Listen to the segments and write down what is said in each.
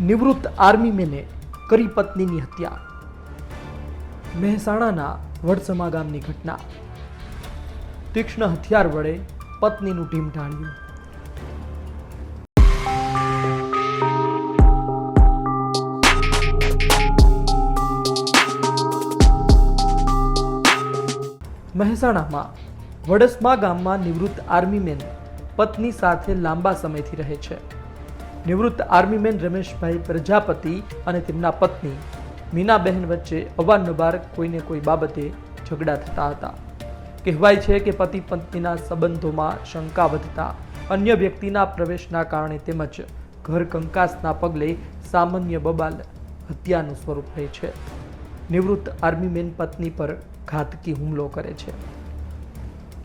નિવૃત્ત આર્મી મેને કરી પત્નીની હત્યા. મહેસાણાના વડસમા ગામની ઘટના. તીક્ષ્ણ હથિયાર વડે પત્નીનું ઢીમ ઢાળ્યું. મહેસાણામાં વડસમા ગામમાં નિવૃત્ત આર્મીમેન પત્ની સાથે લાંબા સમયથી રહે છે. નિવૃત્ત આર્મીમેન રમેશભાઈ પ્રજાપતિ અને તેમના પત્ની મીનાબહેન વચ્ચે અવારનવાર કોઈને કોઈ બાબતે ઝઘડા થતા હતા. કહેવાય છે કે પતિ પત્નીના સંબંધોમાં શંકા વધતા અન્ય વ્યક્તિના પ્રવેશના કારણે તેમજ ઘર કંકાસના પગલે સામાન્ય બબાલ હત્યાનું સ્વરૂપ લે છે. નિવૃત્ત આર્મીમેન પત્ની પર ઘાતકી હુમલો કરે છે.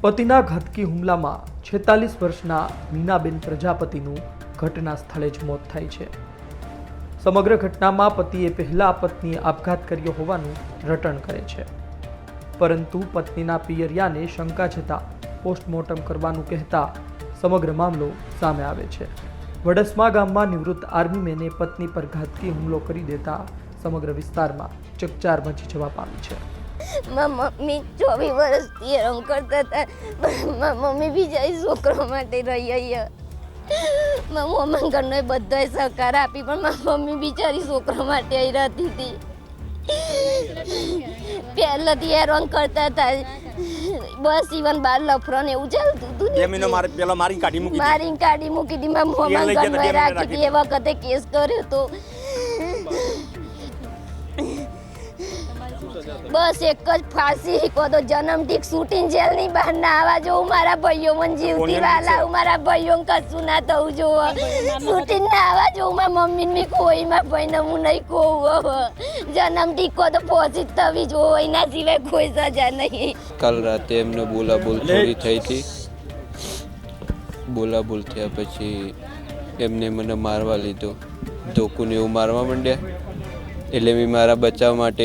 પતિના ઘાતકી હુમલામાં છેતાલીસ વર્ષના મીનાબેન પ્રજાપતિનું ઘટના સ્થળે જ મોત થાય છે. સમગ્ર ઘટનામાં પતિએ પહેલા પત્નીએ આપઘાત કર્યો હોવાનું રટણ કરે છે. પરંતુ પત્નીના પિયરિયાને શંકા છતાં પોસ્ટમોર્ટમ કરવાનું કહેતા સમગ્ર મામલો સામે આવે છે. વડસમા ગામમાં નિવૃત્ત આર્મીમેને પત્ની પર ઘાતકી હુમલો કરી દેતા સમગ્ર વિસ્તારમાં ચકચાર મચી જવા પામી છે. મારા મમ્મી ચોવીસ વર્ષથી રમ કરતા હતા. મમ્મી બીજા છોકરો માટે રહી અહીંયા. મમ્મી ઘરનો બધો સહકાર આપી પણ મારી મમ્મી બિચારી છોકરા માટે આવી રહેતી હતી પહેલાથી હેરાન કરતા હતા. બસ ઈવન બાર લફરો ને એવું ચાલતું હતું બે મહિનો મારે પેલા મારી કાઢી મૂકી હતી. મારી કાઢી મૂકી હતી. મારા મમ્મી હતા, મહિને રાખી હતી. એ વખતે કેસ કર્યો તો બસ એક જ ફાંસી કો તો જન્મ ઠીક શૂટિંગ જેલની બહાર ના આવા જો મારા ભાઈઓ મને જીવતી વાલા હું મારા ભાઈઓ કશું ના થવું જોવું શૂટિંગ ના આવા જો મારા મમ્મી ની કોઈ માં ભાઈ ને હું નહીં કહું જન્મ ઠીક કો તો પહોંચી જ થવી જોવો એના સિવાય કોઈ સજા નહીં. કાલ રાતે એમને બોલાબોલ થોડી થઈ હતી. બોલાબોલ થયા પછી એમને મને મારવા લીધો. ધોકુને એવું મારવા માંડ્યા. એટલે મેં મારા બચાવ માટે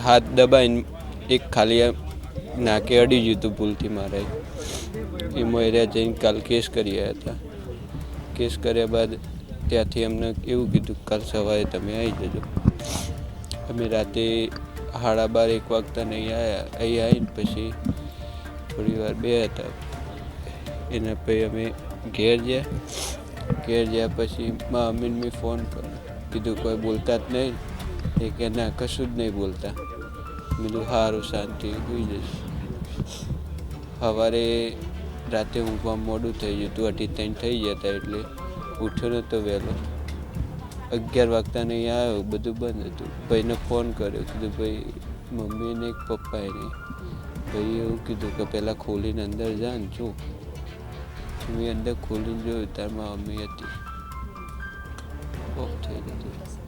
હાથ દબાઈને એક ખાલી નાકે અડી ગયું હતું ભૂલથી મારે. એ એરિયા જઈને કાલ કેસ કર્યા હતા. કેસ કર્યા બાદ ત્યાંથી અમને એવું કીધું કાલ સવારે તમે આવી જજો. અમે રાતે સાડા બાર, એક વાગતા નહીં આવ્યા અહીં આવીને પછી થોડી વાર બે હતા. એના પછી અમે ઘેર ગયા. ઘેર ગયા પછી મા અમીન મેં ફોન કર્યો. કીધું કોઈ બોલતા જ નહીં. એ કે ના, કશું જ નહીં બોલતા. મેં સારું શાંતિ, હોઈ જઈશ. સવારે રાતે ઊંઘવા મોડું થઈ ગયું હતું, અઢી ત્રણ થઈ જતા એટલે ઉઠ્યો નહોતો વહેલો. અગિયાર વાગતા નહીં આવ્યો, બધું બંધ હતું. ભાઈને ફોન કર્યો, કીધું, ભાઈ મમ્મીને એક પપ્પાએ નહીં ભાઈ એવું કીધું કે પહેલાં ખોલીને અંદર જા ને, જો. મેં અંદર ખોલીને જોયું તારમાં મમ્મી હતી. ઓફ થઈ જતી.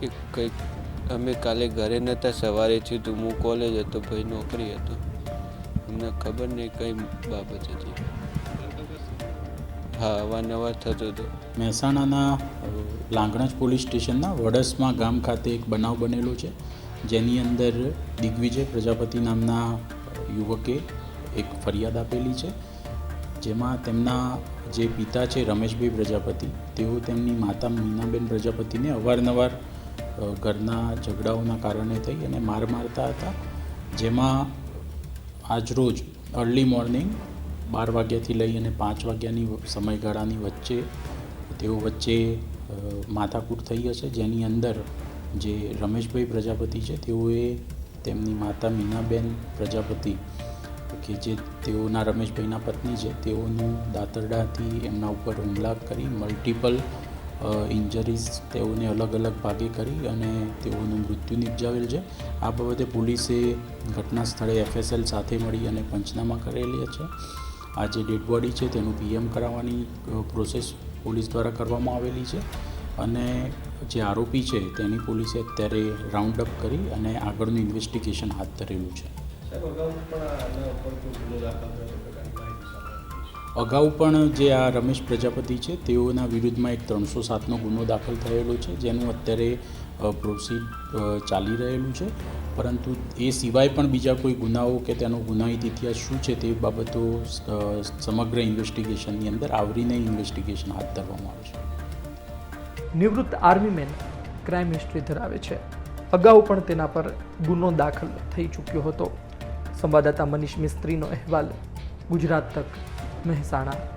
કે કંઈક અમે કાલે ઘરે નહોતા, સવારે તો, હું કોલેજ હતો, ભાઈ નોકરી હતો. અમને ખબર નહીં કઈ બાબત હતી. હા, અવારનવાર થતો હતો. મહેસાણાના લાંગણજ પોલીસ સ્ટેશનના વડસમાં ગામ ખાતે એક બનાવ બનેલો છે, જેની અંદર દિગ્વિજય પ્રજાપતિ નામના યુવકે એક ફરિયાદ આપેલી છે. જેમાં તેમના જે પિતા છે રમેશભાઈ પ્રજાપતિ, તેઓ તેમની માતા મીનાબેન પ્રજાપતિને અવારનવાર ઘરના ઝઘડાઓના કારણે થઈ અને માર મારતા હતા, જેમાં આજરોજ અર્લી મોર્નિંગ બાર વાગ્યાથી લઈ અને પાંચ વાગ્યાની સમયગાળાની વચ્ચે, તેઓ વચ્ચે માથાકૂટ થઈ હશે. જેની અંદર જે રમેશભાઈ પ્રજાપતિ છે, તેઓએ તેમની માતા મીનાબેન પ્રજાપતિ, કે જે તેઓના રમેશભાઈના પત્ની છે, તેઓનું દાતરડાથી એમના ઉપર હુમલા કરી મલ્ટિપલ ઇન્જરીઝ તેઓને અલગ અલગ ભાગે કરી અને તેઓનું મૃત્યુ નિપજાવેલ છે. આ બાબતે પોલીસે ઘટના સ્થળે એફએસએલ સાથે મળી અને પંચનામા કરેલી છે. આ જે ડેડ બોડી છે તેનું પીએમ કરાવવાની પ્રોસેસ પોલીસ દ્વારા કરવામાં આવેલી છે. અને જે આરોપી છે તેની પોલીસે અત્યારે રાઉન્ડ અપ કરી અને આગળનું ઇન્વેસ્ટિગેશન હાથ ધરેલું છે. અગાઉ પણ જે આ રમેશ પ્રજાપતિ છે, તેઓના વિરુદ્ધમાં એક ત્રણસો સાતનો ગુનો દાખલ થયેલો છે, જેનું અત્યારે પ્રોસીડ ચાલી રહેલું છે. પરંતુ એ સિવાય પણ બીજા કોઈ ગુનાઓ કે તેનો ગુનાહિત ઇતિહાસ શું છે તે બાબતો સમગ્ર ઇન્વેસ્ટિગેશનની અંદર આવરીને ઇન્વેસ્ટિગેશન હાથ ધરવામાં આવે છે. નિવૃત્ત આર્મીમેન ક્રાઇમ હિસ્ટ્રી ધરાવે છે. અગાઉ પણ તેના પર ગુનો દાખલ થઈ ચૂક્યો હતો. સંવાદદાતા મનીષ મિસ્ત્રીનો અહેવાલ ગુજરાત તક. મહેસાણા